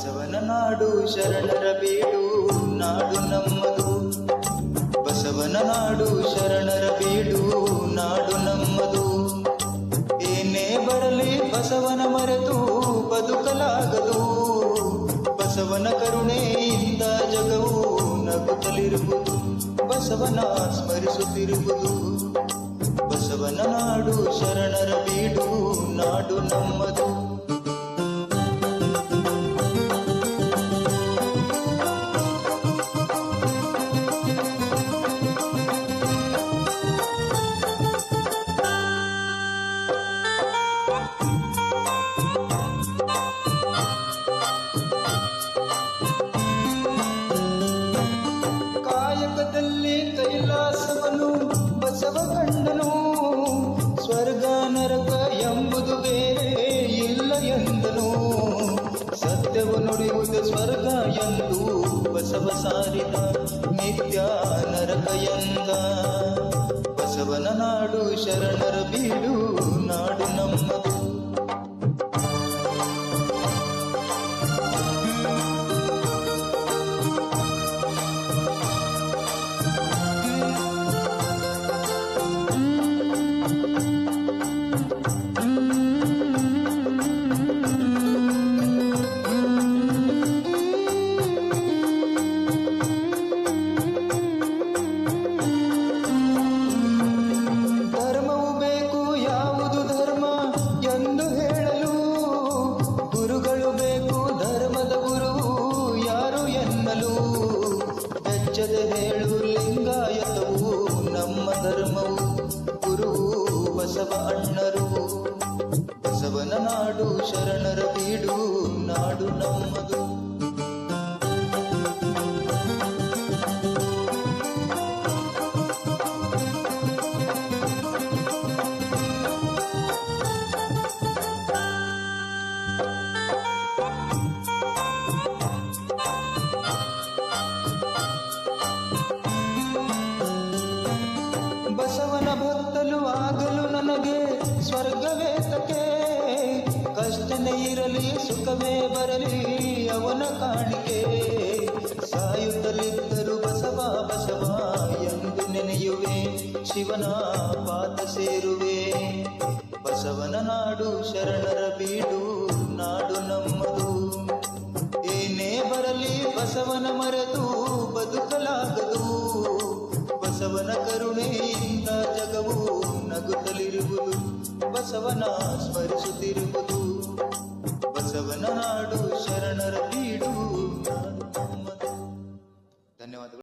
ಬಸವನ ನಾಡು ಶರಣರ ಬೀಡು, ನಾಡು ನಮ್ಮದು. ಬಸವನ ನಾಡು ಶರಣರ ಬೀಡು, ನಾಡು ನಮ್ಮದು. ಏನೇ ಬರಲಿ ಬಸವನ ಮರೆತು ಬದುಕಲಾಗದು. ಬಸವನ ಕರುಣೆಯಿಂದ ಜಗವು ನಗುತ್ತಲಿರುವುದು. ಬಸವನ ಸ್ಮರಿಸುತ್ತಿರುವುದು. ಬಸವನ ನಾಡು ಶರಣರ ಬೀಡು, ನಾಡು ನಮ್ಮದು. ಸತ್ಯವು ಸ್ವರ್ಗ ಎಂದು ಬಸವ ಸಾರಿದ ನಿತ್ಯ ನರಕ ಎಂದ ಬಸವನ ನಾಡು ಶರಣರ ಬೀಡು ನಾಡು ನಮ್ಮದು ಹೇಳು ಲಿಂಗಾಯತವು ನಮ್ಮ ಧರ್ಮವು. ಗುರು ಬಸವ ಅಣ್ಣರು. ಬಸವನ ನಾಡು ಶರಣರ ಬೀಡು ನಾಡು ನಮ್ಮದು. ಸುಖವೇ ಬರಲಿ, ಅವನ ಕಾಣಿಕೆ. ಸಾಯುತ್ತಲಿದ್ದರು ಬಸವ ಬಸವ ಎಂದು ನೆನೆಯುವೆ, ಶಿವನ ಪಾತ ಸೇರುವೆ. ಬಸವನ ನಾಡು ಶರಣರ ಬೀಡು, ನಾಡು ನಮ್ಮದು. ಏನೇ ಬರಲಿ ಬಸವನ ಮರೆತು, ಬದುಕಲಾಗದು. ಬಸವನ ಕರುಣೆಯಿಂದ ಜಗವು ನಗುತ್ತಲಿರುವುದು, ಬಸವನ ಸ್ಮರಿಸುತ್ತಿರುವುದು. ನನ್ನ ನಾಡು ಶರಣರ ಬೀಡು. ಧನ್ಯವಾದಗಳು.